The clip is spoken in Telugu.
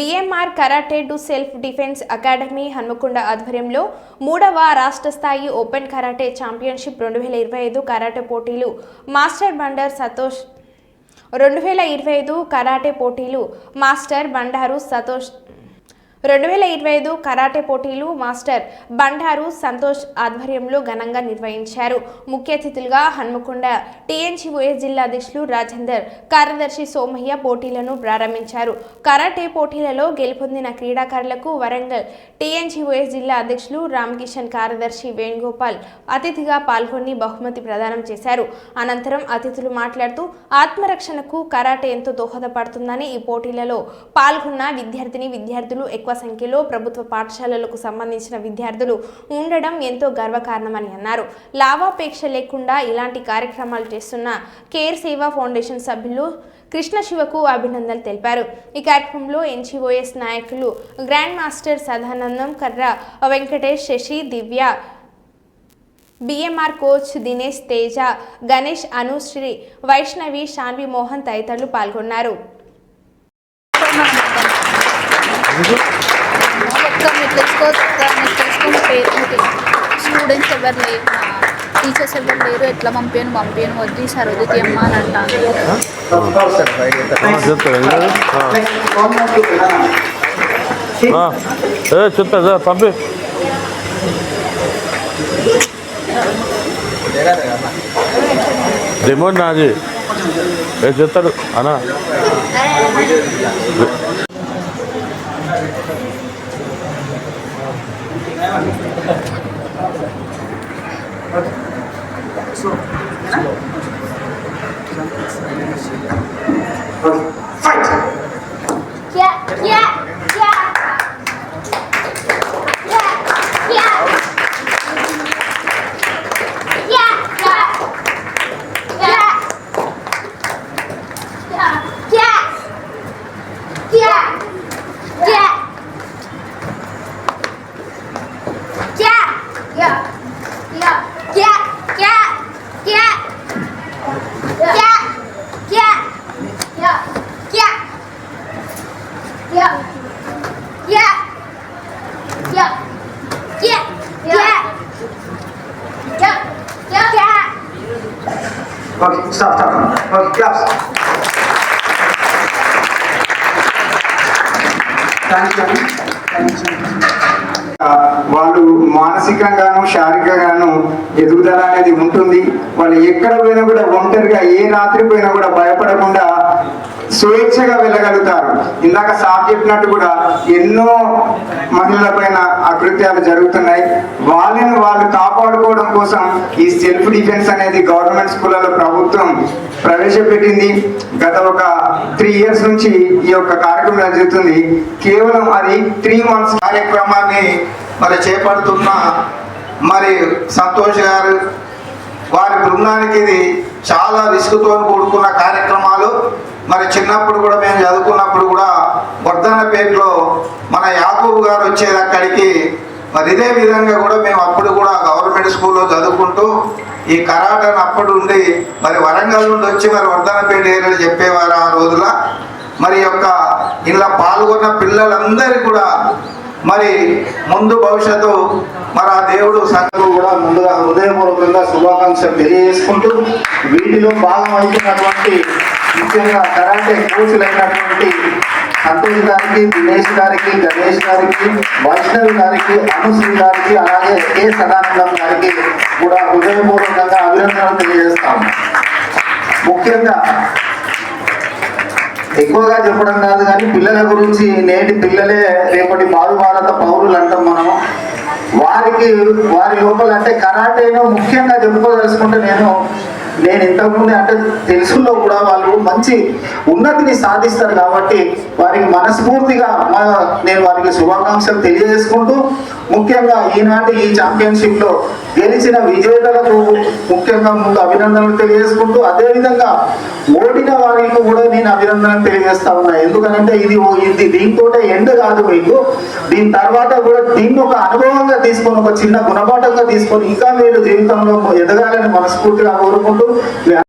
BMR karate to self defence academy Hanamkonda ఆధ్వర్యంలో మూడవ రాష్ట్ర స్థాయి ఓపెన్ కరాటే ఛాంపియన్షిప్ రెండు వేల ఇరవై ఐదు కరాటే పోటీలు మాస్టర్ బండర్ సతోష్ రెండు వేల ఇరవై ఐదు కరాటే పోటీలు మాస్టర్ బండారు సతోష్ రెండు వేల ఇరవై ఐదు కరాటే పోటీలు మాస్టర్ బండారు సంతోష్ ఆధ్వర్యంలో ఘనంగా నిర్వహించారు. ముఖ్య అతిథులుగా హన్మకొండ టీఎన్జీఓఎస్ జిల్లా అధ్యక్షులు రాజేందర్ కార్యదర్శి సోమయ్య పోటీలను ప్రారంభించారు. కరాటే పోటీలలో గెలుపొందిన క్రీడాకారులకు వరంగల్ టీఎన్జీఓఎస్ జిల్లా అధ్యక్షులు రామకిషన్ కార్యదర్శి వేణుగోపాల్ అతిథిగా పాల్గొని బహుమతి ప్రదానం చేశారు. అనంతరం అతిథులు మాట్లాడుతూ ఆత్మరక్షణకు కరాటే ఎంతో దోహదపడుతుందని ఈ పోటీలలో పాల్గొన్న విద్యార్థిని విద్యార్థులు ఎక్కువ సంఖ్యలో ప్రభుత్వ పాఠశాలలకు సంబంధించిన విద్యార్థులు ఉండడం ఎంతో గర్వకారణమని అన్నారు. లాభాపేక్ష లేకుండా ఇలాంటి కార్యక్రమాలు చేస్తున్న కేర్ సేవా ఫౌండేషన్ సభ్యులు కృష్ణ శివకు అభినందనలు తెలిపారు. ఈ కార్యక్రమంలో ఎన్జిఓఎస్ నాయకులు grand master Sadanandam Karra Venkatesh Sashi Divya BMR coach Dinesh Teja Ganesh Anushri Vaishnavi Shanvi Mohan తదితరులు పాల్గొన్నారు. స్టూడెంట్స్ ఎవరు లేరు టీచర్స్ ఎవరు లేరు ఎట్లా పంపాను పంపాను వద్దు సార్ వద్దు అమ్మ అని అంటాను ఏ చెప్తా సార్ పంపి. రిమోట్ నాది. ఏ చెప్తాడు అన్నా. Fight! Thank you. Thank you. Uh, వాళ్ళు మానసికంగాను శారీరకంగాను ఎదుగుదల అనేది ఉంటుంది. వాళ్ళు ఎక్కడ పోయినా కూడా ఒంటరిగా ఏ రాత్రి పోయినా కూడా భయపడకుండా స్వేచ్ఛగా వెళ్ళగలుగుతారు. ఇందాక సార్ చెప్పినట్టు కూడా ఎన్నో మహిళల పైన అకృత్యాలు జరుగుతున్నాయి. వాళ్ళని వాళ్ళు కాపాడుకోవడం కోసం ఈ సెల్ఫ్ డిఫెన్స్ అనేది గవర్నమెంట్ స్కూళ్ళలో ప్రభుత్వం ప్రవేశపెట్టింది. గత ఒక త్రీ ఇయర్స్ నుంచి ఈ యొక్క కార్యక్రమం జరుగుతుంది. కేవలం అది త్రీ మంత్స్ కార్యక్రమాన్ని మరి చేపడుతున్న మరి సంతోష్ గారు వారి బృందానికి ఇది చాలా రిస్క్తో కూడుకున్న కార్యక్రమాలు. మరి చిన్నప్పుడు కూడా మేము చదువుకున్నప్పుడు కూడా వర్ధనపేటలో మన యాకూబ్ గారు వచ్చేది అక్కడికి. మరి ఇదే విధంగా కూడా మేము అప్పుడు కూడా గవర్నమెంట్ స్కూల్లో చదువుకుంటూ ఈ కరాటను అప్పుడు ఉండి మరి వరంగల్ నుండి వచ్చి మరి వర్ధనపేట ఏరియాలో చెప్పేవారు ఆ రోజుల. మరి యొక్క ఇలా పాల్గొన్న పిల్లలందరూ కూడా మరి ముందు భవిష్యత్తు మరి ఆ దేవుడు సంఘం కూడా ముందుగా హృదయపూర్వకంగా శుభాకాంక్షలు తెలియజేసుకుంటూ వీటిలో భాగం అవుతున్నటువంటి ముఖ్యంగా కరాటే కోచులైనటువంటి సంతోష్ గారికి దినేష్ గారికి గణేష్ గారికి వైష్ణవి గారికి అనుశ్రీ గారికి అలాగే కె సదానందం గారికి కూడా హృదయపూర్వకంగా అభినందనలు తెలియజేస్తాము. ముఖ్యంగా ఎక్కువగా చెప్పడం కాదు కానీ పిల్లల గురించి నేటి పిల్లలే రేపటి బాలు భారత పౌరులు అంటాం మనం. వారికి వారి లోపల అంటే కరాటేను ముఖ్యంగా చెప్పుకోదలుచుకుంటే నేను నేను ఇంతకుముందే అంటే తెలుసులో కూడా వాళ్ళు మంచి ఉన్నతిని సాధిస్తారు కాబట్టి వారికి మనస్ఫూర్తిగా నేను వారికి శుభాకాంక్షలు తెలియజేసుకుంటూ ముఖ్యంగా ఈనాటి ఈ ఛాంపియన్షిప్లో గెలిచిన విజేతలకు ముఖ్యంగా ముందు అభినందనలు తెలియజేసుకుంటూ అదేవిధంగా ఓడిన వారికి కూడా నేను అభినందనలు తెలియజేస్తా ఉన్నా. ఎందుకనంటే ఇది ఓ- ఇది దీంతో ఎండ్ కాదు మీకు. దీని తర్వాత కూడా దీన్ని ఒక అనుభవంగా తీసుకొని ఒక చిన్న గుణపాఠంగా తీసుకొని ఇంకా మీరు జీవితంలో ఎదగాలని మనస్ఫూర్తిగా కోరుకుంటూ 对啊